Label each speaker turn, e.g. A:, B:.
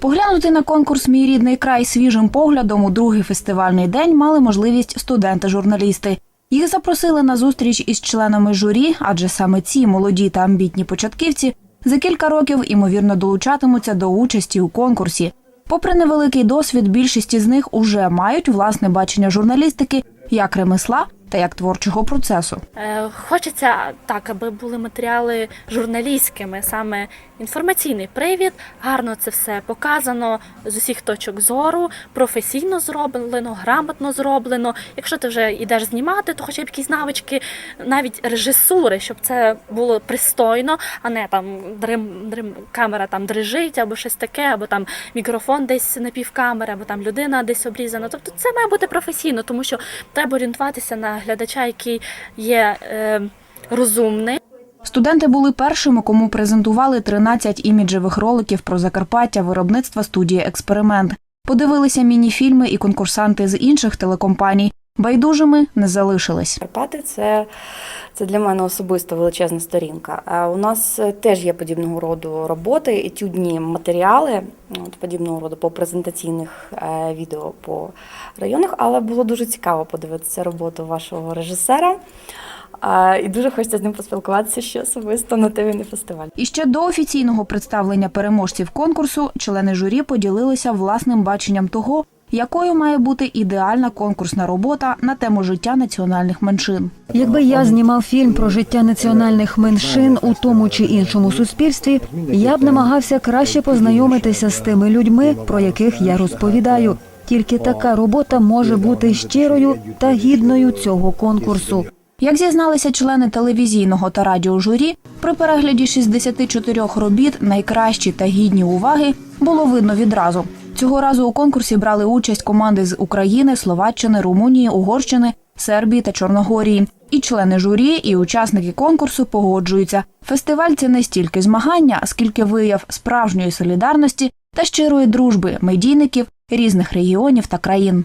A: Поглянути на конкурс Мій рідний край свіжим поглядом у другий фестивальний день мали можливість студенти-журналісти. Їх запросили на зустріч із членами журі, адже саме ці молоді та амбітні початківці за кілька років імовірно долучатимуться до участі у конкурсі. Попри невеликий досвід, більшість із них уже мають власне бачення журналістики як ремесла та як творчого процесу.
B: Е, Хочеться так, аби були матеріали журналістськими, саме інформаційний привід. Гарно це все показано з усіх точок зору, професійно зроблено, грамотно зроблено. Якщо ти вже йдеш знімати, то хоча б якісь навички, навіть режисури, щоб це було пристойно, а не там дрим, дрим, камера там дрижить, або щось таке, або там мікрофон десь на півкамери, або там людина десь обрізана. Тобто це має бути професійно, тому що треба орієнтуватися на глядача, який є е, розумний.
A: Студенти були першими, кому презентували 13 іміджевих роликів про Закарпаття виробництва студії Експеримент. Подивилися міні-фільми і конкурсанти з інших телекомпаній. Байдужими не залишились.
C: Карпати це, це для мене особисто величезна сторінка. А у нас е, теж є подібного роду роботи, етюдні матеріали, от, подібного роду по презентаційних е, відео по районах, але було дуже цікаво подивитися роботу вашого режисера. А, і дуже хочеться з ним поспілкуватися ще особисто на ТВ фестиваль.
A: І ще до офіційного представлення переможців конкурсу члени журі поділилися власним баченням того, якою має бути ідеальна конкурсна робота на тему життя національних меншин.
D: Якби я знімав фільм про життя національних меншин у тому чи іншому суспільстві, я б намагався краще познайомитися з тими людьми, про яких я розповідаю. Тільки така робота може бути щирою та гідною цього конкурсу.
A: Як зізналися члени телевізійного та радіожурі, при перегляді 64 робіт найкращі та гідні уваги було видно відразу. Цього разу у конкурсі брали участь команди з України, Словаччини, Румунії, Угорщини, Сербії та Чорногорії. І члени журі, і учасники конкурсу погоджуються. Фестиваль це не стільки змагання, скільки вияв справжньої солідарності та щирої дружби медійників різних регіонів та країн.